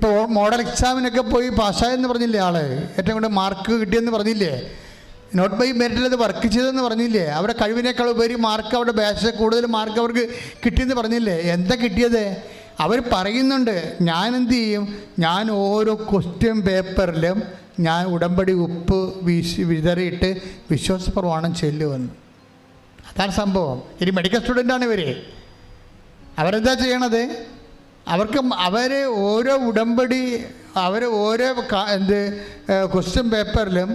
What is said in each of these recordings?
ഇപ്പോൾ മോഡൽ എക്സാമിനൊക്കെ പോയി പാസ്സായെന്ന് പറഞ്ഞില്ലേ ആൾ? ഏറ്റവും കൂടുതൽ മാർക്ക് കിട്ടിയെന്ന് പറഞ്ഞില്ലേ? നോട്ട് ബൈ മെറിറ്റിൽ അത് വർക്ക് ചെയ്തെന്ന് പറഞ്ഞില്ലേ? അവരുടെ കഴിവിനേക്കാൾ ഉപരി മാർക്ക് അവരുടെ ബാച്ച് കൂടുതൽ മാർക്ക് അവർക്ക് കിട്ടിയെന്ന് പറഞ്ഞില്ലേ? എന്താ കിട്ടിയത്? അവർ പറയുന്നുണ്ട് ഞാൻ എന്ത് ചെയ്യും? ഞാൻ ഓരോ ക്വസ്റ്റ്യൻ പേപ്പറിലും ഞാൻ ഉടമ്പടി ഉപ്പ് വീശി വിതറിയിട്ട് വിശ്വാസ പ്രമാണം ചെല്ലുമെന്ന്. അതാണ് സംഭവം. ഇനി മെഡിക്കൽ സ്റ്റുഡന്റാണ് ഇവർ അവരെന്താ ചെയ്യണത്? അവർക്ക് അവർ ഓരോ ഉടമ്പടി അവർ ഓരോ എന്ത് ക്വസ്റ്റ്യൻ പേപ്പറിലും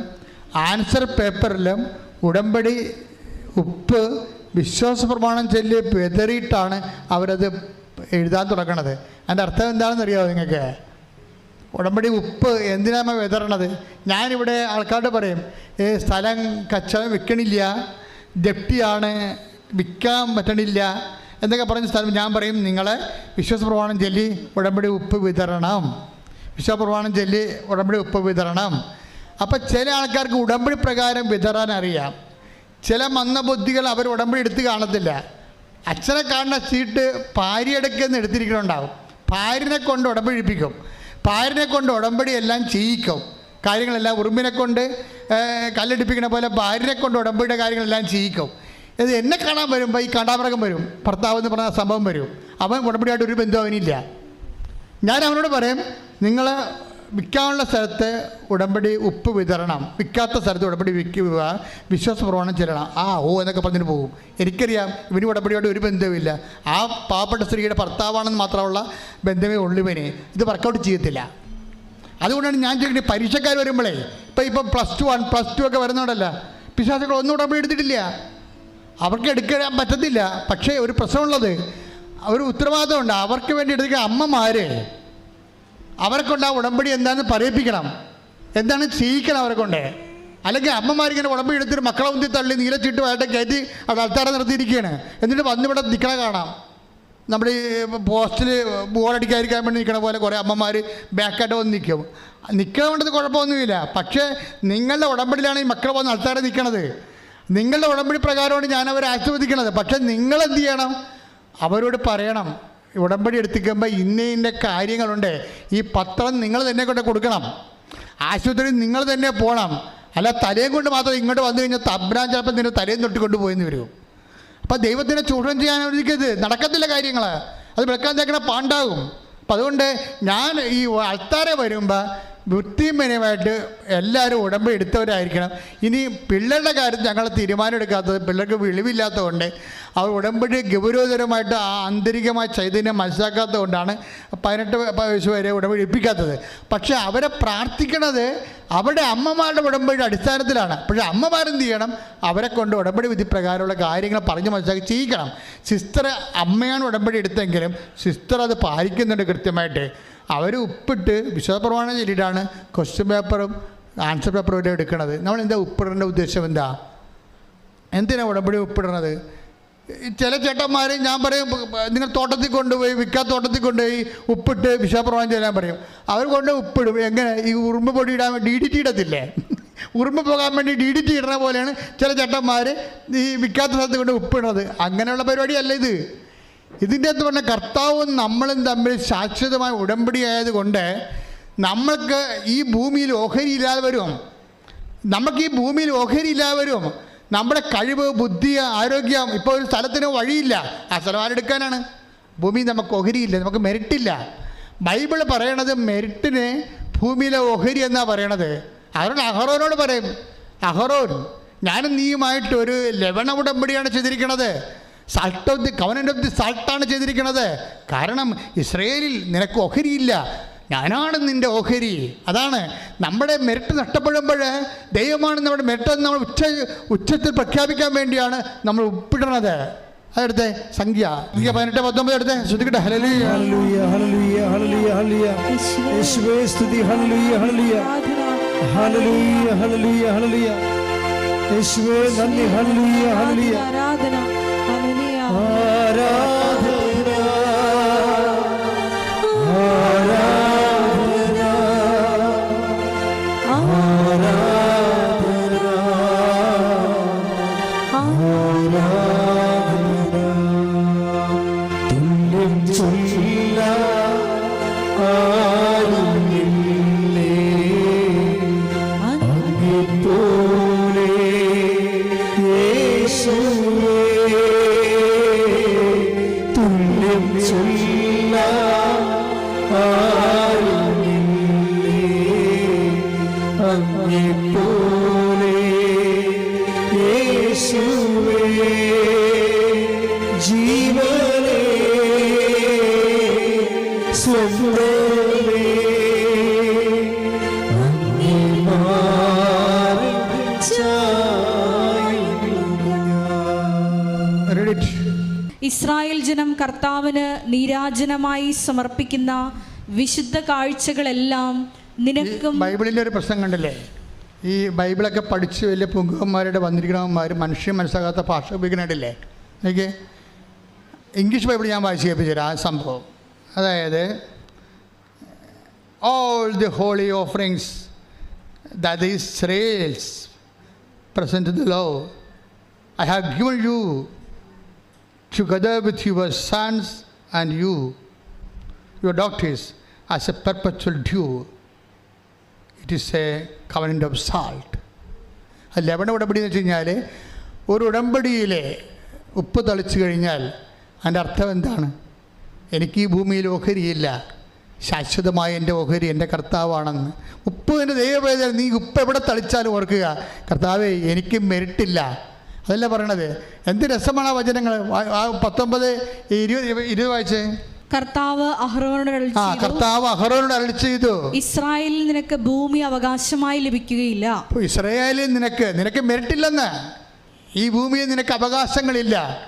ആൻസർ പേപ്പറിലും ഉടമ്പടി ഉപ്പ് വിശ്വാസ പ്രമാണം ചൊല്ലി പെതറിയിട്ടാണ് അവരത് എഴുതാൻ തുടങ്ങണത്. അതിന്റെ അർത്ഥം എന്താണെന്ന് അറിയാമോ നിങ്ങൾക്ക് ഉടമ്പടി ഉപ്പ് എന്തിനാണ് വിതറണത് ഞാനിവിടെ ആൾക്കാരോട് പറയും ഈ സ്ഥലം കച്ചവടം വിൽക്കണില്ല ജപ്തിയാണ് വിൽക്കാൻ പറ്റണില്ല എന്നൊക്കെ പറഞ്ഞ സ്ഥലം ഞാൻ പറയും നിങ്ങളെ വിശ്വാസ പ്രമാണം ചൊല്ലി ഉടമ്പടി ഉപ്പ് വിതരണം. വിശ്വാസ പ്രമാണം ചൊല്ലി ഉടമ്പടി ഉപ്പ് വിതരണം. അപ്പം ചില ആൾക്കാർക്ക് ഉടമ്പടി പ്രകാരം വിതരാൻ അറിയാം. ചില മന്ദബുദ്ധികൾ അവർ ഉടമ്പടി എടുത്ത് കാണത്തില്ല. അച്ഛനെ കാണുന്ന സീറ്റ് പാരിയെടുക്കുന്ന എടുത്തിരിക്കണുണ്ടാവും. പാരിനെ കൊണ്ട് ഉടമ്പടി പാരിനെ കൊണ്ട് ഉടമ്പടി എല്ലാം ചെയ്യിക്കും. കാര്യങ്ങളെല്ലാം ഉറുമ്പിനെ കൊണ്ട് കല്ലെടുപ്പിക്കുന്ന പോലെ ഭാര്യനെ കൊണ്ട് ഉടമ്പടിയുടെ കാര്യങ്ങളെല്ലാം ചെയ്യിക്കും. ഇത് എന്നെ കാണാൻ വരുമ്പോൾ ഈ കണ്ടാമൃഗം വരും ഭർത്താവ് എന്ന് പറഞ്ഞ സംഭവം വരും. അവൻ ഉടമ്പടിയായിട്ട് ഒരു ബന്ധം അവനില്ല. ഞാൻ അവനോട് പറയും നിങ്ങൾ വിൽക്കാനുള്ള സ്ഥലത്ത് ഉടമ്പടി ഉപ്പ് വിതരണം വിൽക്കാത്ത സ്ഥലത്ത് ഉടമ്പടി വിൽക്കുക വിശ്വാസ പ്രവണം ചെല്ലണം. ആ ഓ എന്നൊക്കെ പറഞ്ഞിട്ട് പോകും. എനിക്കറിയാം ഇവന് ഉടമ്പടിയോട് ഒരു ബന്ധവുമില്ല ആ പാവപ്പെട്ട സ്ത്രീയുടെ ഭർത്താവാണെന്ന് മാത്രമുള്ള ബന്ധമേ ഉള്ളൂ ഇവന്. ഇത് വർക്കൗട്ട് ചെയ്യത്തില്ല. അതുകൊണ്ടാണ് ഞാൻ ചോദിക്കുന്നത് പരീക്ഷക്കാർ വരുമ്പോഴേ ഇപ്പം ഇപ്പം plus two one plus two ഒക്കെ വരുന്നുണ്ടല്ല പിശാസുകൾ ഒന്നും ഉടമ്പടി എടുത്തിട്ടില്ല. അവർക്ക് എടുക്കാൻ പറ്റത്തില്ല. പക്ഷേ ഒരു പ്രശ്നമുള്ളത് ഒരു ഉത്തരവാദിത്തമുണ്ട് അവർക്ക് വേണ്ടി എടുക്കുക അമ്മമാർ അവരെ കൊണ്ട് ആ ഉടമ്പടി എന്താണെന്ന് പറയിപ്പിക്കണം. എന്താണ് ചെയ്യിക്കണം അവരെ കൊണ്ട് അല്ലെങ്കിൽ അമ്മമാരിങ്ങനെ ഉടമ്പടി എടുത്തിട്ട് മക്കളെ മുന്തി തള്ളി നീലച്ചിട്ടുമായിട്ട് കയറ്റി അത് ആൾക്കാരെ നിർത്തിയിരിക്കുകയാണ്. എന്നിട്ട് വന്നിവിടെ നിൽക്കണ കാണാം. നമ്മുടെ ഈ പോസ്റ്റിൽ ബോർഡടിക്കാതിരിക്കാൻ വേണ്ടി നിൽക്കണ പോലെ കുറേ അമ്മമാർ ബാക്കായിട്ട് വന്ന് നിൽക്കും. നിൽക്കണ വേണ്ടത് കുഴപ്പമൊന്നുമില്ല. പക്ഷേ നിങ്ങളുടെ ഉടമ്പടിയിലാണ് ഈ മക്കൾ വന്ന് ആൾക്കാരെ നിൽക്കണത്. നിങ്ങളുടെ ഉടമ്പടി പ്രകാരമാണ് ഞാൻ അവരെ ആശീർവദിക്കണത്. പക്ഷെ നിങ്ങൾ എന്ത് ചെയ്യണം? അവരോട് പറയണം. ഉടമ്പടി എടുത്തിക്കുമ്പോൾ ഇന്ന ഇന്ന കാര്യങ്ങളുണ്ട്. ഈ പത്രം നിങ്ങൾ തന്നെ കൊണ്ട് കൊടുക്കണം. ആശുപത്രി നിങ്ങൾ തന്നെ പോകണം അല്ല തലയും കൊണ്ട് മാത്രം ഇങ്ങോട്ട് വന്നു കഴിഞ്ഞാൽ തബ്രാൻ ചിലപ്പോൾ നിന്റെ തലയും തൊട്ട് കൊണ്ടുപോയെന്ന് വരും. അപ്പം ദൈവത്തിനെ ചൂഷണം ചെയ്യാൻ അനുവദിക്കരുത് നടക്കത്തില്ല കാര്യങ്ങൾ അത് വെക്കാൻ തേക്കണ പാണ്ടാകും. അപ്പം അതുകൊണ്ട് ഞാൻ ഈ അൾത്താരെ വരുമ്പോൾ വൃത്തിമനമായിട്ട് എല്ലാവരും ഉടമ്പടി എടുത്തവരായിരിക്കണം. ഇനി പിള്ളേരുടെ കാര്യം ഞങ്ങൾ തീരുമാനം എടുക്കാത്തത് പിള്ളേർക്ക് വെളിവില്ലാത്തതുകൊണ്ട് അവർ ഉടമ്പടി ഗൗരവതരമായിട്ട് ആ ആന്തരികമായ ചൈതന്യം മനസ്സിലാക്കാത്തത് കൊണ്ടാണ് പതിനെട്ട് വയസ്സ് വരെ ഉടമ്പടി എടുപ്പിക്കാത്തത്. പക്ഷേ അവരെ പ്രാർത്ഥിക്കണത് അവരുടെ അമ്മമാരുടെ ഉടമ്പടിയുടെ അടിസ്ഥാനത്തിലാണ്. പക്ഷേ അമ്മമാരെന്ത് ചെയ്യണം? അവരെ കൊണ്ട് ഉടമ്പടി വിധി പ്രകാരമുള്ള കാര്യങ്ങൾ പറഞ്ഞ് മനസ്സിലാക്കി ചെയ്യിക്കണം. സിസ്റ്റർ അമ്മയാണ് ഉടമ്പടി എടുത്തെങ്കിലും സിസ്റ്റർ അത് പാലിക്കുന്നുണ്ട് കൃത്യമായിട്ട്. അവർ ഉപ്പിട്ട് വിശ്വാസപ്രമാണം ചൊല്ലിയിട്ടാണ് ക്വസ്റ്റ്യൻ പേപ്പറും ആൻസർ പേപ്പറും ഇവിടെ എടുക്കുന്നത് നമ്മൾ എന്താ ഉപ്പിടേണ്ട ഉദ്ദേശം എന്താ? എന്തിനാണ് ഉടമ്പടി ഉപ്പിടണത്? ചില ചേട്ടന്മാർ ഞാൻ പറയും നിങ്ങൾ തോട്ടത്തിൽ കൊണ്ടുപോയി വിൽക്കാൻ തോട്ടത്തിൽ കൊണ്ടുപോയി ഉപ്പിട്ട് വിഷാപ്രമാണം ചെയ്യാൻ പറയും. അവർ കൊണ്ട് ഉപ്പിടും. എങ്ങനെ? ഈ ഉറുമ്പ് പൊടി ഇടാൻ ഡി ഡി ടി ഇടത്തില്ലേ? ഉറുമ്പ് പോകാൻ വേണ്ടി ഡി ഡി ടി ഇടുന്ന പോലെയാണ് ചില ചേട്ടന്മാർ ഈ വിൽക്കാത്ത സ്ഥലത്ത് കൊണ്ട് ഉപ്പിടുന്നത് അങ്ങനെയുള്ള പരിപാടിയല്ല ഇത്. ഇതിന്റെ അകത്ത് പറഞ്ഞ കർത്താവും നമ്മളും തമ്മിൽ ശാശ്വതമായ ഉടമ്പടി ആയതുകൊണ്ട് നമ്മൾക്ക് ഈ ഭൂമിയിൽ ഓഹരിയില്ലാതെ വരും. നമുക്ക് ഈ ഭൂമിയിൽ ഓഹരിയില്ലാതെ വരും. നമ്മുടെ കഴിവ് ബുദ്ധി ആരോഗ്യം ഇപ്പോൾ ഒരു സ്ഥലത്തിന് വഴിയില്ല. ആ സ്ഥലം ആരെടുക്കാനാണ് ഭൂമി നമുക്ക് ഓഹരിയില്ല നമുക്ക് മെരിട്ടില്ല ബൈബിൾ പറയണത് മെരിട്ടിന് ഭൂമിയിലെ ഓഹരി എന്നാണ് പറയണത്. അതുകൊണ്ട് അഹറോനോട് പറയും അഹറോൻ ഞാനും നീയുമായിട്ട് ഒരു ലവണ ഉടമ്പടിയാണ് ചെയ്തിരിക്കുന്നത് salt of the covenant of the സൾട്ടാണ് ചെയ്തിരിക്കുന്നത്. കാരണം ഇസ്രയേലിൽ നിനക്ക് ഓഹരിയില്ല ഞാനാണ് നിന്റെ ഓഹരി. അതാണ് നമ്മുടെ മെരിട്ട് നഷ്ടപ്പെടുമ്പോൾ ദൈവമാണ് നമ്മുടെ മെരിട്ട് നമ്മൾ ഉച്ച ഉച്ചത്തിൽ പ്രഖ്യാപിക്കാൻ വേണ്ടിയാണ് നമ്മൾ ഉപ്പിടണത് അതെടുത്തേ സംഖ്യ. സംഖ്യ പതിനെട്ട് പത്തൊമ്പത് എടുത്തേ. ശ്രദ്ധിക്കട്ടെ. കർത്താവിന് നീരാജനമായി സമർപ്പിക്കുന്ന വിശുദ്ധ കാഴ്ചകളെല്ലാം നിനക്കും ബൈബിളിന്റെ ഒരു പ്രശ്നം കണ്ടില്ലേ? ഈ ബൈബിളൊക്കെ പഠിച്ച് വലിയ പുങ്കന്മാരുടെ വന്നിരിക്കണവന്മാർ മനുഷ്യൻ മനസ്സിലാകാത്ത ഭാഷ ഉപയോഗിക്കണില്ലേ എനിക്ക് ഇംഗ്ലീഷ് ബൈബിൾ ഞാൻ വായിച്ച് കേൾപ്പിച്ചുതരാം ആ സംഭവം. അതായത് all the holy offerings that is Israel's present the law I have given you together with your sons and you, your daughters, as a perpetual dew. It is a covenant of salt. ആ ലവണ ഉടമ്പടി എന്ന് വെച്ച് കഴിഞ്ഞാൽ ഒരു ഉടമ്പടിയിലെ ഉപ്പ് തളിച്ചു കഴിഞ്ഞാൽ അതിന്റെ അർത്ഥം എന്താണ് എനിക്ക് ഈ ഭൂമിയിൽ ഓഹരിയില്ല ശാശ്വതമായ എന്റെ ഓഹരി എന്റെ കർത്താവാണെന്ന് ഉപ്പ് എന്റെ ദൈവവേദന നീ ഉപ്പ് എവിടെ തളിച്ചാലും ഓർക്കുക കർത്താവേ എനിക്ക് മെരിട്ടില്ല അതല്ല പറയണത്? എന്ത് രസമാണ് ആ വചനങ്ങൾ ആ- പത്തൊമ്പത് ഇരുപത് ഇരുപത് വായിച്ചേ? കർത്താവ് അഹ്റോനോട് ആ കർത്താവ് അഹറോനോട് അരളി ചെയ്തു. ഇസ്രായേലിൽ നിനക്ക് ഭൂമി അവകാശമായി ലഭിക്കുകയില്ല. ഇസ്രായേലിൽ നിനക്ക് നിനക്ക് മെരിട്ടില്ലെന്ന് ഈ ഭൂമിയിൽ നിനക്ക് അവകാശങ്ങളില്ല.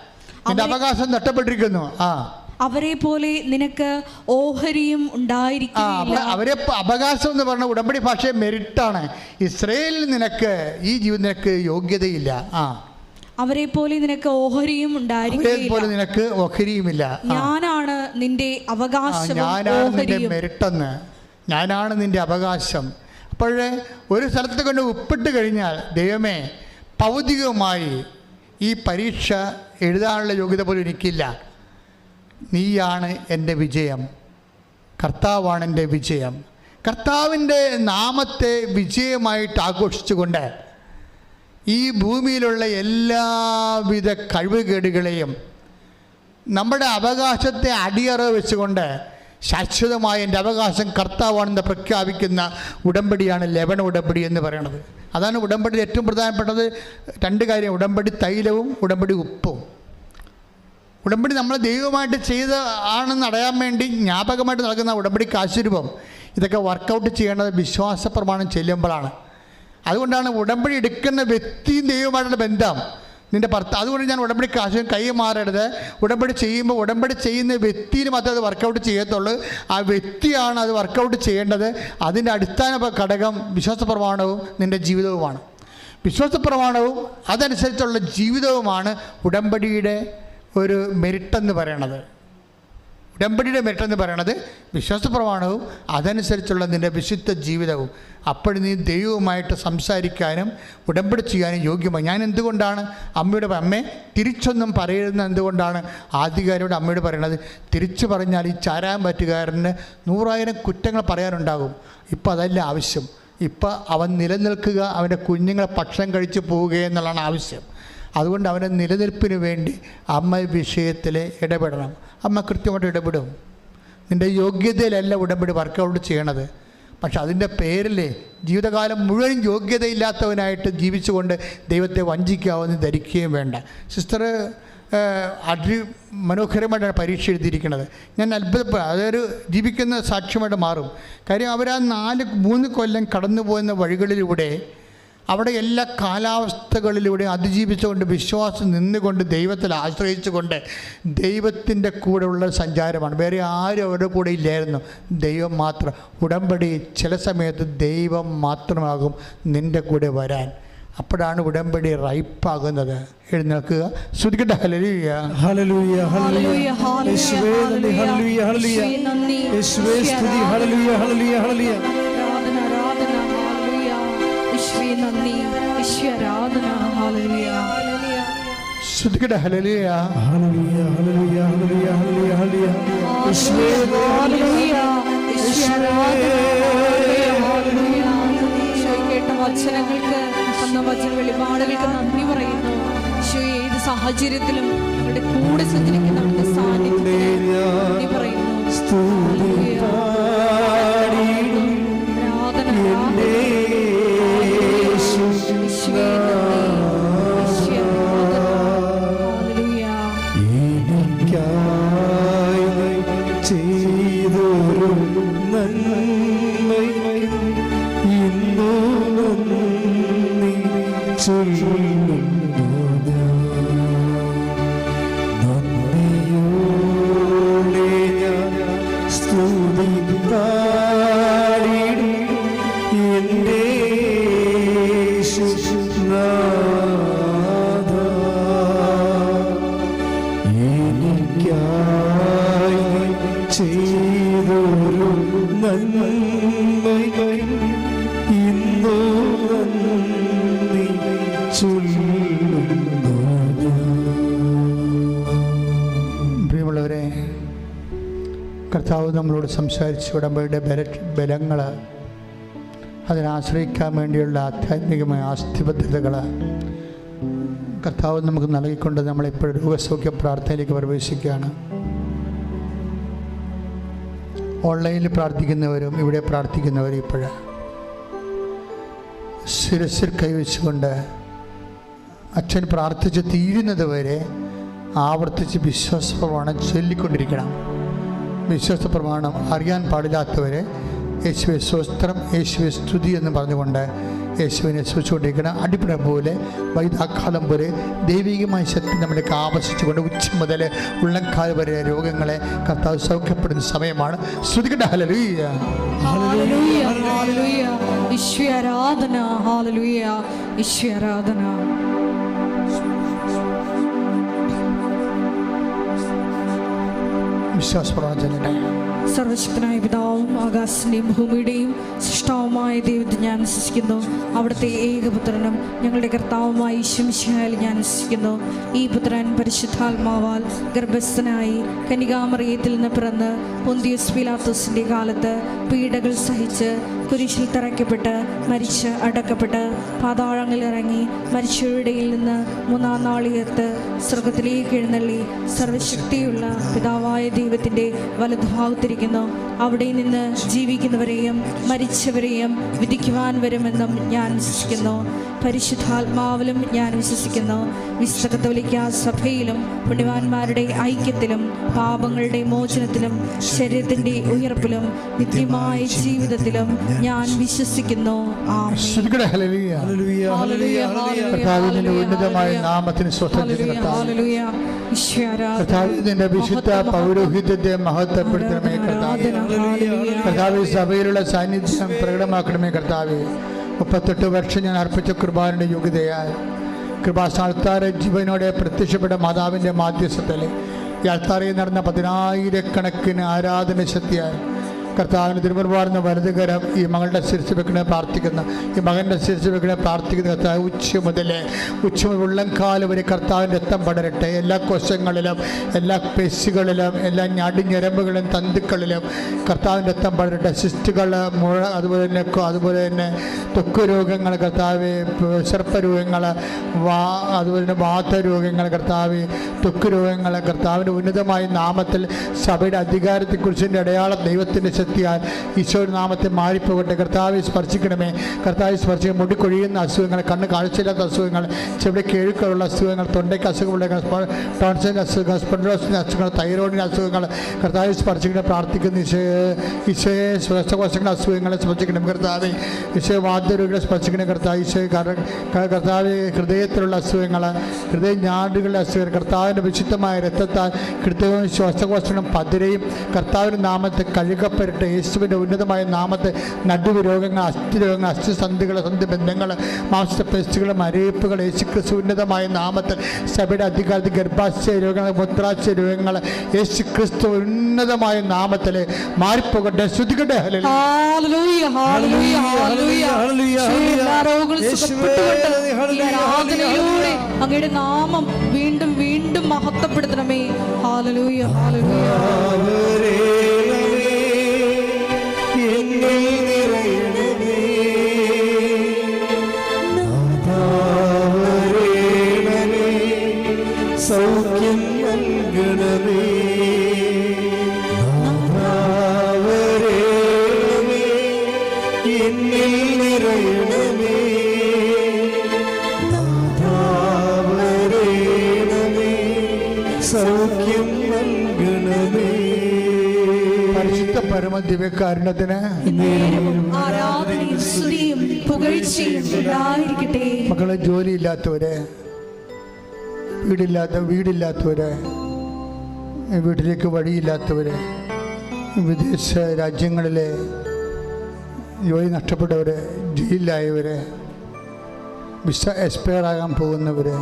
നിന്റെ അവകാശം നഷ്ടപ്പെട്ടിരിക്കുന്നു. ആ. അവരെ പോലെ നിനക്ക് ഓഹരിയും ആ അവരെ അവകാശം എന്ന് പറഞ്ഞ ഉടമ്പടി ഭാഷയെ മെരിട്ടാണ് ഇസ്രയേലിൽ നിനക്ക് ഈ ജീവിതം നിനക്ക് യോഗ്യതയില്ല. ആ. അവരെ പോലെ നിനക്ക് ഓഹരിയും ഉണ്ടായിരിക്കും നിനക്ക് ഓഹരിയുമില്ല. ഞാനാണ് നിന്റെ അവകാശം ഞാനാണ് നിന്റെ മെരിട്ടെന്ന്. ഞാനാണ് നിന്റെ അവകാശം. അപ്പോഴേ ഒരു സ്ഥലത്ത് കൊണ്ട് ഉപ്പിട്ട് കഴിഞ്ഞാൽ ദൈവമേ ഭൗതികമായി ഈ പരീക്ഷ എഴുതാനുള്ള യോഗ്യത പോലും എനിക്കില്ല. നീയാണ് എന്റെ വിജയം. കർത്താവാണ് എന്റെ വിജയം. കർത്താവിന്റെ നാമത്തെ വിജയമായിട്ട് ആഘോഷിച്ചുകൊണ്ട് ഈ ഭൂമിയിലുള്ള എല്ലാവിധ കഴിവുകേടുകളെയും നമ്മുടെ അവകാശത്തെ അടിയറ വെച്ചുകൊണ്ട് ശാശ്വതമായ എന്റെ അവകാശം കർത്താവാണെന്ന് പ്രഖ്യാപിക്കുന്ന ഉടമ്പടിയാണ് ലവണ ഉടമ്പടി എന്ന് പറയുന്നത്. അതാണ് ഉടമ്പടി ഏറ്റവും പ്രധാനപ്പെട്ടത്. രണ്ട് കാര്യം ഉടമ്പടി തൈലവും ഉടമ്പടി ഉപ്പും. ഉടമ്പടി നമ്മൾ ദൈവമായിട്ട് ചെയ്ത ആണെന്ന് അറിയാൻ വേണ്ടി ജ്ഞാപകമായിട്ട് നൽകുന്ന ഉടമ്പടി കാശുരൂപം. ഇതൊക്കെ വർക്കൗട്ട് ചെയ്യേണ്ടത് വിശ്വാസ പ്രമാണം ചെല്ലുമ്പോഴാണ്. അതുകൊണ്ടാണ് ഉടമ്പടി എടുക്കുന്ന വ്യക്തിയും ദൈവമായിട്ടുള്ള ബന്ധം. നിന്റെ ഭർത്ത അതുകൊണ്ട് ഞാൻ ഉടമ്പടി കാശ് കൈ മാറരുത്. ഉടമ്പടി ചെയ്യുമ്പോൾ ഉടമ്പടി ചെയ്യുന്ന വ്യക്തിയിൽ മാത്രമേ അത് വർക്കൗട്ട് ചെയ്യത്തുള്ളൂ. ആ വ്യക്തിയാണ് അത് വർക്കൗട്ട് ചെയ്യേണ്ടത്. അതിന്റെ അടിസ്ഥാന ഘടകം വിശ്വാസ പ്രമാണവും നിന്റെ ജീവിതവുമാണ്. വിശ്വാസ പ്രമാണവും അതനുസരിച്ചുള്ള ജീവിതവുമാണ് ഉടമ്പടിയുടെ ഒരു മെരിട്ടെന്ന് പറയണത്. ഉടമ്പടിയുടെ മെട്ടെന്ന് പറയണത് വിശ്വാസ പ്രമാണവും അതനുസരിച്ചുള്ള നിന്റെ വിശുദ്ധ ജീവിതവും. അപ്പോഴും നീ ദൈവവുമായിട്ട് സംസാരിക്കാനും ഉടമ്പടി ചെയ്യാനും യോഗ്യമായി. ഞാൻ എന്തുകൊണ്ടാണ് അമ്മയുടെ അമ്മേ തിരിച്ചൊന്നും പറയുന്ന എന്തുകൊണ്ടാണ് ആദ്യകാരോട് അമ്മയോട് പറയണത്? തിരിച്ചു പറഞ്ഞാൽ ഈ ചാരാൻ പറ്റുകാരന് നൂറായിരം കുറ്റങ്ങൾ പറയാനുണ്ടാകും. ഇപ്പം അതല്ല ആവശ്യം. ഇപ്പം അവൻ നിലനിൽക്കുക അവന്റെ കുഞ്ഞുങ്ങളെ ഭക്ഷണം കഴിച്ച് പോവുക എന്നുള്ളതാണ് ആവശ്യം. അതുകൊണ്ട് അവന്റെ നിലനിൽപ്പിന് വേണ്ടി അമ്മ വിഷയത്തിൽ ഇടപെടണം. അമ്മ കൃത്യമായിട്ട് ഇടപെടും. നിന്റെ യോഗ്യതയിലല്ല ഉടമ്പടി വർക്കൗട്ട് ചെയ്യണത്. പക്ഷെ അതിന്റെ പേരിൽ ജീവിതകാലം മുഴുവൻ യോഗ്യതയില്ലാത്തവനായിട്ട് ജീവിച്ചുകൊണ്ട് ദൈവത്തെ വഞ്ചിക്കാവുന്ന ധരിക്കുകയും വേണ്ട. സിസ്റ്റർ അതി മനോഹരമായിട്ടാണ് പരീക്ഷ എഴുതിയിരിക്കുന്നത്. ഞാൻ അത്ഭുതപ്പെടും അതൊരു ജീവിക്കുന്ന സാക്ഷ്യമായിട്ട് മാറും. കാര്യം അവർ ആ നാല് മൂന്ന് കൊല്ലം കടന്നു പോകുന്ന വഴികളിലൂടെ അവിടെ എല്ലാ കാലാവസ്ഥകളിലൂടെ അതിജീവിച്ചുകൊണ്ട് വിശ്വാസം നിന്നുകൊണ്ട് ദൈവത്തിൽ ആശ്രയിച്ചുകൊണ്ട് ദൈവത്തിന്റെ കൂടെയുള്ള സഞ്ചാരമാണ്. വേറെ ആരും അവരുടെ കൂടെ ഇല്ലായിരുന്നു. ദൈവം മാത്രം. ഉടമ്പടി ചില സമയത്ത് ദൈവം മാത്രമാകും നിന്റെ കൂടെ വരാൻ. അപ്പോഴാണ് ഉടമ്പടി റൈപ്പാകുന്നത്. എഴുന്നേൽക്കുക. ഹല്ലേലൂയ. നന്ദി. ആരാധന. ഹല്ലേലൂയ. ഹല്ലേലൂയ. ശ്രുതിക്കട്ടെ ഹലരിയ ഹല്ലേലൂയ ഹല്ലേലൂയ ഹല്ലേലൂയ ഹല്ലേലൂയ. ഹല്ലേലൂയ യേശുവേ ഹല്ലേലൂയ. യേശുവേ ആരാധന ഹല്ലേലൂയ. ഹല്ലേലൂയ. യേശുവേ കേട്ട വചനങ്ങൾക്ക് തന്ന വചന വെളിപാടുകൾക്ക് നന്ദി പറയുന്നു. ഏത് സാഹചര്യത്തിലും അവരുടെ കൂടെ സഞ്ചരിക്കുന്ന സാന്നിധ്യത്തിന് സംസാരിച്ച് ഉടമ്പടിയുടെ ബല ബലങ്ങൾ അതിനാശ്രയിക്കാൻ വേണ്ടിയുള്ള ആധ്യാത്മികമായ ആസ്തിബദ്ധതകൾ കർത്താവ് നമുക്ക് നൽകിക്കൊണ്ട് നമ്മളിപ്പോൾ രോഗസൗഖ്യ പ്രാർത്ഥനയിലേക്ക് പ്രവേശിക്കുകയാണ്. ഓൺലൈനിൽ പ്രാർത്ഥിക്കുന്നവരും ഇവിടെ പ്രാർത്ഥിക്കുന്നവരും ഇപ്പോൾ ശിരസിൽ കൈവച്ചുകൊണ്ട് അച്ഛൻ പ്രാർത്ഥിച്ച് തീരുന്നത് വരെ ആവർത്തിച്ച് വിശ്വാസമാണ് ചൊല്ലിക്കൊണ്ടിരിക്കണം. വിശ്വാസ പ്രമാണം അറിയാൻ പാടില്ലാത്തവരെ യേശുവെ സ്വസ്ത്രം യേശുവെ സ്തുതി എന്ന് പറഞ്ഞുകൊണ്ട് യേശുവിനെ സൂചിച്ചുകൊണ്ടിരിക്കണം അടിപ്പിട പോലെ വൈതാക്കാലം പോലെ ദൈവികമായ ശക്തി നമ്മളിലേക്ക് ആവശ്യിച്ചുകൊണ്ട് ഉച്ച മുതൽ ഉള്ളംകാൽ വരെ രോഗങ്ങളെ കർത്താവ് സൗഖ്യപ്പെടുന്ന സമയമാണ്. ശ്രുതികട്ടെ ഹലലൂയ്യ ഹല്ലേലൂയ ഹല്ലേലൂയ ഈശ്വരാധന ഹല്ലേലൂയ വിശ്വാസ പ്രവാചകനെ സർവശക്തനായ പിതാവും ആകാശനെയും ഭൂമിയുടെയും സൃഷ്ടാവുമായ ദൈവത്തെ ഞാൻ വിശ്വസിക്കുന്നു അവിടുത്തെ ഏകപുത്രനും ഞങ്ങളുടെ കർത്താവുമായി ശംശയാൽ ഞാൻ വിശ്വസിക്കുന്നു ഈ പുത്രൻ പരിശുദ്ധാത്മാവാൽ ഗർഭസ്ഥനായി കനികാമറിയത്തിൽ നിന്ന് പിറന്ന് പൊന്തിയസ് പിലാത്തോസിന്റെ കാലത്ത് പീഡകൾ സഹിച്ച് കുരിശിൽ തറയ്ക്കപ്പെട്ട് മരിച്ച് അടക്കപ്പെട്ട് പാതാളങ്ങളിൽ ഇറങ്ങി മരിച്ചവരുടെയിൽ നിന്ന് മൂന്നാം നാളികത്ത് സ്വർഗത്തിലേക്ക് എഴുന്നള്ളി സർവശക്തിയുള്ള പിതാവായ ദൈവത്തിന്റെ വലതുഭാഗത്തിരിക്കുന്നു. അവിടെ നിന്ന് ജീവിക്കുന്നവരെയും മരിച്ചവരെയും വിധിക്കുവാൻ വരുമെന്നും ഞാൻ വിശ്വസിക്കുന്നു. പരിശുദ്ധാത്മാവിലും ഞാൻ വിശ്വസിക്കുന്നു. വിശുദ്ധ കത്തോലിക്ക സഭയിലും പുണ്യവാന്മാരുടെ ഐക്യത്തിലും പാപങ്ങളുടെ മോചനത്തിലും ശരീരത്തിന്റെ ഉയർപ്പിലും നിത്യമായ ജീവിതത്തിലും ഞാൻ വിശ്വസിക്കുന്നു. ആമേൻ. ശ്രുതികട്ടെ ഹല്ലേലൂയ. ഹല്ലേലൂയ ഹല്ലേലൂയ കർത്താവിന്റെ ഉന്നതമായ നാമത്തിന്. കർത്താവിന്റെ വിശുദ്ധ പൗരോഹിത്യത്തെ മഹത്വപ്പെടുത്തണമേ കർത്താവ്. ഹല്ലേലൂയ. കർത്താവ് സഭയിലുള്ള സാന്നിധ്യം പ്രകടമാക്കണമേ കർത്താവ്. മുപ്പത്തെട്ട് വർഷം ഞാൻ അർപ്പിച്ച കുർബാനയുടെ യോഗ്യതയാൽ കൃപാസ്ഥാനത്താറ് ജീവനോടെ പ്രത്യക്ഷപ്പെട്ട മാതാവിന്റെ മാധ്യസ്ഥത്തിൽ ഈ അൾത്താറയിൽ നടന്ന പതിനായിരക്കണക്കിന് ആരാധന ശക്തിയാൽ കർത്താവിന് തിരുമുറുപാടുന്ന വലതുകരം ഈ മകളുടെ ശിരസ് വെക്കണേ പ്രാർത്ഥിക്കുന്ന. ഈ മകന്റെ ശിരസ് വെക്കണേ പ്രാർത്ഥിക്കുന്ന കർത്താവ്. ഉച്ച മുതൽ ഉച്ച മുതൽ ഉള്ളംകാൽ വരെ കർത്താവിന്റെ രക്തം പടരട്ടെ. എല്ലാ കോശങ്ങളിലും എല്ലാ പെശുകളിലും എല്ലാ ഞടിഞ്ഞരമ്പുകളിലും തന്തുക്കളിലും കർത്താവിന്റെ രക്തം പടരട്ടെ. സിസ്റ്റുകൾ മുഴ അതുപോലെ തന്നെ അതുപോലെ തന്നെ തൊക്കു രോഗങ്ങൾ കർത്താവ് സർപ്പരോഗങ്ങൾ വാ അതുപോലെ തന്നെ വാതരോഗങ്ങൾ കർത്താവ് തൊക്കു രോഗങ്ങൾ കർത്താവിന്റെ ഉന്നതമായ നാമത്തിൽ സഭയുടെ അധികാരത്തെക്കുറിച്ചിന്റെ അടയാളം ദൈവത്തിന്റെ ശക്തിയാൽ ഈശോയുടെ നാമത്തെ മാറിപ്പോകട്ടെ. കർത്താവെ സ്പർശിക്കണമേ. കർത്താവെ സ്പർശിക്കും മുടിക്കൊഴിയുന്ന അസുഖങ്ങൾ കണ്ണ് കാഴ്ചയില്ലാത്ത അസുഖങ്ങൾ ചെവിടെ കേഴുക്കളുള്ള അസുഖങ്ങൾ തൊണ്ടയ്ക്ക് അസുഖമുള്ള ടോൺസിന്റെ അസുഖങ്ങൾ സ്പെൻഡ്രോസിന്റെ അസുഖങ്ങൾ തൈറോയിഡിന്റെ അസുഖങ്ങൾ. കർത്താവെ സ്പർശിക്കണം പ്രാർത്ഥിക്കുന്ന ഈശോയെ ശ്വാസകോശങ്ങളെ അസുഖങ്ങളെ സ്പർശിക്കണം കർത്താവെ. ഈശോ വാദ്യരോഗികളെ സ്പർശിക്കണം കർത്താവ്. ഈശോ കർത്താവ് ഹൃദയത്തിലുള്ള അസുഖങ്ങൾ ഹൃദയ ഞാടുകളുടെ അസുഖങ്ങൾ കർത്താവിന്റെ വിശുദ്ധമായ രക്തത്താൽ കൃത്യവും ശ്വാസകോശങ്ങളും പതിരയും കർത്താവിന്റെ നാമത്തെ കഴുകപ്പെരട്ടെ യേശുവിന്റെ ഉന്നതമായ നാമത്തെ നടുവ് രോഗങ്ങൾ അസ്ഥി രോഗങ്ങൾ അസ്ഥിസന്ധികൾ സന്ധിബന്ധങ്ങൾ ബന്ധങ്ങൾ മാംസപ്പേസ്റ്റുകൾ മരയിപ്പുകൾ യേശുക്രിസ്തു ഉന്നതമായ നാമത്തിൽ സഭയുടെ അധികാരത്തിൽ ഗർഭാശയ രോഗങ്ങൾ മുദ്രാശയ രോഗങ്ങൾ യേശുക്രിസ്തു ഉന്നതമായ നാമത്തിൽ മാറിപ്പോകട്ടെ ശ്രുതികട്ടെ. അങ്ങയുടെ നാമം വീണ്ടും വീണ്ടും മഹത്വപ്പെടുത്തണമേ. ഹാലലൂയ ഹാലലൂയ. സൗഖ്യം നൽകണമേ. എന്നിൽ നിറയണമേ. സൗഖ്യം നൽകണമേ. പരിശുദ്ധ പരമ ദിവ്യകാരുണ്യത്തിന് മക്കളെ ജോലിയില്ലാത്തവരെ വീടില്ലാത്ത വീടില്ലാത്തവരെ വീട്ടിലേക്ക് വഴിയില്ലാത്തവരെ വിദേശ രാജ്യങ്ങളിലെ ജോലി നഷ്ടപ്പെട്ടവരെ ജയിലിലായവര് വിസ എക്സ്പയർ ആകാൻ പോകുന്നവരെ.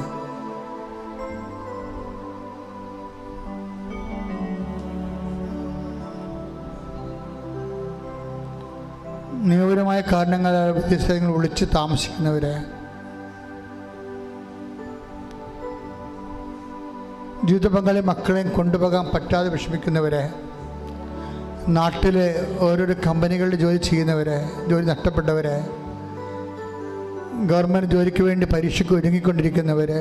നിയമപരമായ കാരണങ്ങളാൽ വിദേശങ്ങൾ ഒളിച്ച് താമസിക്കുന്നവർ ജീവിത പങ്കാളി മക്കളെയും കൊണ്ടുപോകാൻ പറ്റാതെ വിഷമിക്കുന്നവരെ നാട്ടിലെ ഓരോരോ കമ്പനികളിൽ ജോലി ചെയ്യുന്നവരെ ജോലി നഷ്ടപ്പെട്ടവരെ ഗവൺമെന്റ് ജോലിക്ക് വേണ്ടി പരീക്ഷയ്ക്ക് ഒരുങ്ങിക്കൊണ്ടിരിക്കുന്നവർ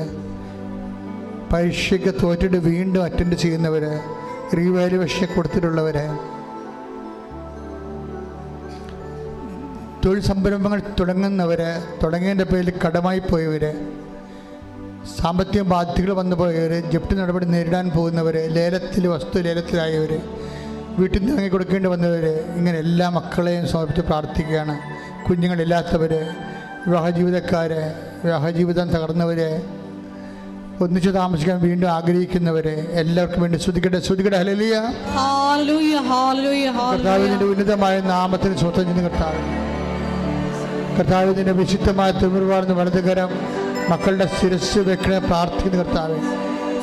പരീക്ഷയ്ക്ക് തോറ്റിട്ട് വീണ്ടും അറ്റൻഡ് ചെയ്യുന്നവർ റീവാലുവേഷൻ കൊടുത്തിട്ടുള്ളവർ തൊഴിൽ സംരംഭങ്ങൾ തുടങ്ങുന്നവർ തുടങ്ങിയതിന്റെ പേരിൽ കടമായി പോയവർ സാമ്പത്തിക ബാധ്യതകൾ വന്നു പോയവർ ജപ്തി നടപടി നേരിടാൻ പോകുന്നവർ ലേലത്തിൽ വസ്തു ലേലത്തിലായവർ വീട്ടിൽ നിന്ന് ഇറങ്ങി കൊടുക്കേണ്ടി വന്നവർ ഇങ്ങനെ എല്ലാ മക്കളെയും സമർപ്പിച്ച് പ്രാർത്ഥിക്കുകയാണ്. കുഞ്ഞുങ്ങളില്ലാത്തവർ വിവാഹ ജീവിതക്കാർ വിവാഹ ജീവിതം തകർന്നവർ ഒന്നിച്ചു താമസിക്കാൻ വീണ്ടും ആഗ്രഹിക്കുന്നവരെ എല്ലാവർക്കും വേണ്ടി ശ്രുതിക്കട്ടെ ശ്രുതിക്കട്ടെ ഹലലിയ കർത്താവിന്റെ ഉന്നതമായ നാമത്തിന് സ്വത്തം കർത്താവ്. കർത്താവിന്റെ വിശുദ്ധമായ തിരുമുറുവാർന്ന വലതുകരം മക്കളുടെ ശിരസ് വെക്കണേ പ്രാർത്ഥിക്കുന്ന കർത്താവെ.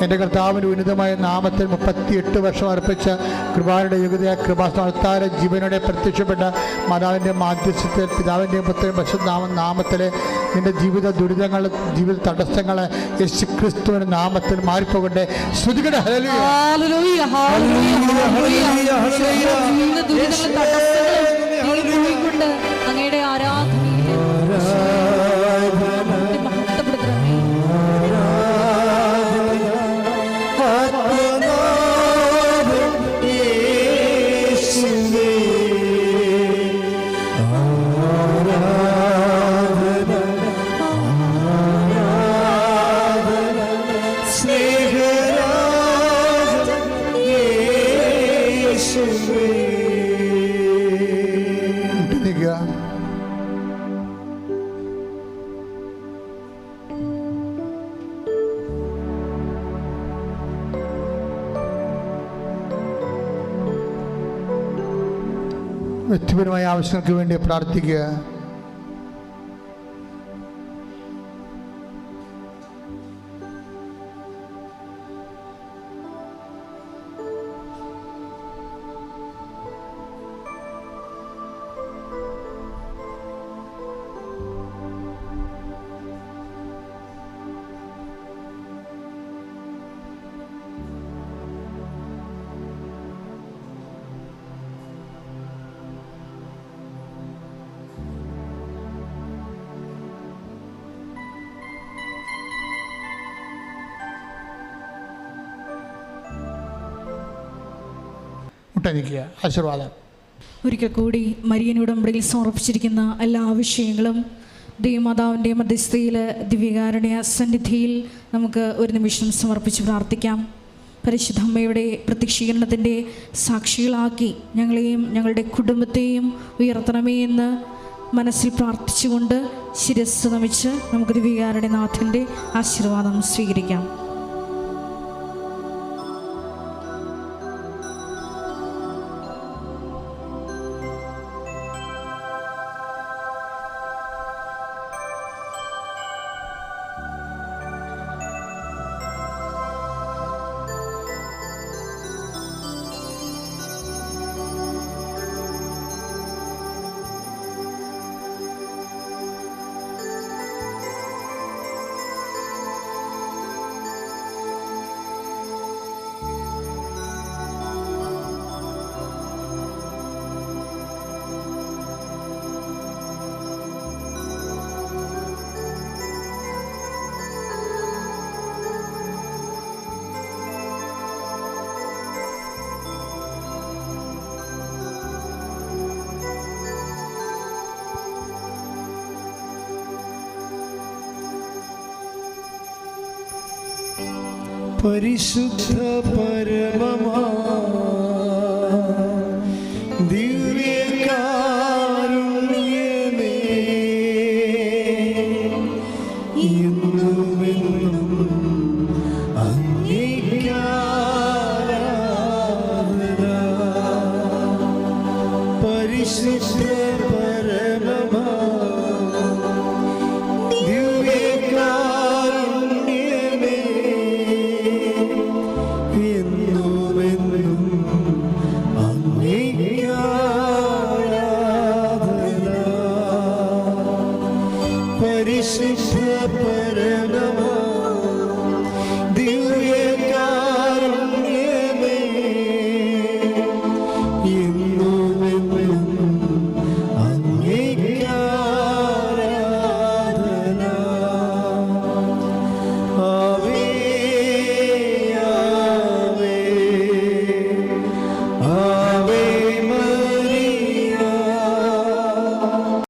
എന്റെ കർത്താവിന്റെ ഉന്നതമായ നാമത്തിൽ മുപ്പത്തിയെട്ട് വർഷം അർപ്പിച്ച കൃപാരുടെ യുഗതയ കൃപാസ്ഥാന ജീവനോടെ പ്രത്യക്ഷപ്പെട്ട മാതാവിന്റെ മാധ്യസ്ഥത്തിൽ പിതാവിന്റെ പുത്രൻ പശുനാമ നാമത്തിലെ നിന്റെ ജീവിത ദുരിതങ്ങൾ ജീവിത തടസ്സങ്ങൾ യേശു ക്രിസ്തുവിന്റെ നാമത്തിൽ മാറിപ്പോകട്ടെ. ശ്രുതികട ഹലലിയ വ്യക്തിപരമായ ആവശ്യങ്ങൾക്ക് വേണ്ടി പ്രാർത്ഥിക്കുക. മുട്ട നിൽക്കുക ആശീർവാദം. ഒരിക്കൽ കൂടി മരിയനോട് ഉടമ്പടിയിൽ സമർപ്പിച്ചിരിക്കുന്ന എല്ലാ വിഷയങ്ങളും ദൈവമാതാവിന്റെ മധ്യസ്ഥയിൽ ദിവ്യകാരുണ്യ സന്നിധിയിൽ നമുക്ക് ഒരു നിമിഷം സമർപ്പിച്ച് പ്രാർത്ഥിക്കാം. പരിശുദ്ധമ്മയുടെ പ്രത്യക്ഷീകരണത്തിന്റെ സാക്ഷികളാക്കി ഞങ്ങളെയും ഞങ്ങളുടെ കുടുംബത്തെയും ഉയർത്തണമേ എന്ന് മനസ്സിൽ പ്രാർത്ഥിച്ചുകൊണ്ട് ശിരസ് നമിച്ച് നമുക്ക് ദിവ്യകാരുണ്യനാഥന്റെ ആശീർവാദം സ്വീകരിക്കാം. പരിശുദ്ധ പരമമാ